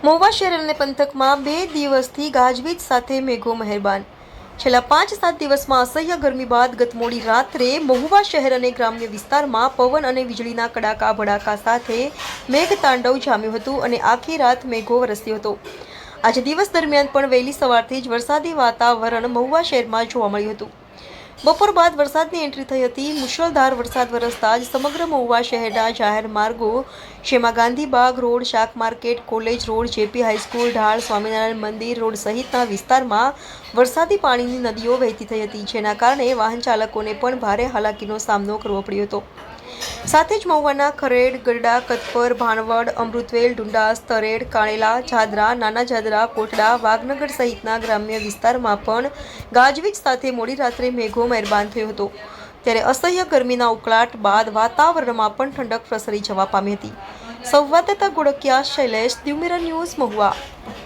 મહુવા શહેર અને પંથકમાં બે દિવસથી ગાજવીજ સાથે મેઘો મહેરબાન. છેલ્લા પાંચ સાત દિવસમાં અસહ્ય ગરમી બાદ ગત મોડી રાત્રે મહુવા શહેર અને ગ્રામ્ય વિસ્તારમાં પવન અને વીજળીના કડાકા ભડાકા સાથે મેઘ તાંડવ જામ્યું હતું અને આખી રાત મેઘો વરસ્યો હતો. આજે દિવસ દરમિયાન પણ વહેલી સવારથી જ વરસાદી વાતાવરણ મહુવા શહેરમાં જોવા મળ્યું હતું. બપોર બાદ વરસાદની એન્ટ્રી થઈ હતી. મુશળધાર વરસાદ વરસતા જ સમગ્ર મહુવા શહેરના જાહેર માર્ગો, જેમાં ગાંધીબાગ રોડ, શાક market, college road, JP high school, ઢાળ, સ્વામિનારાયણ મંદિર રોડ સહિતના વિસ્તારમાં વરસાદી પાણીની નદીઓ વહેતી થઈ હતી, જેના કારણે વાહન ચાલકોને પણ ભારે હાલાકીનો સામનો કરવો પડ્યો હતો. સાથે જ મહુવાના ખરેડ, ગરડા, કતપર, ભાણવડ, અમૃતવેલ ઢુંડાસ તરેડ, કાણેલા, જાદરા, નાના જાદરા, કોટડા, વાઘનગર સહિતના ગ્રામ્ય વિસ્તારમાં પણ ગાજવીજ સાથે મોડી રાત્રે મેઘો મહેરબાન થયો હતો. ત્યારે અસહ્ય ગરમીના ઉકળાટ બાદ વાતાવરણમાં પણ ઠંડક પ્રસરી જવા પામી હતી. સંવાદદાતા ગોળકિયા શૈલેષ દ્યુમેરા ન્યૂઝ મહુવા.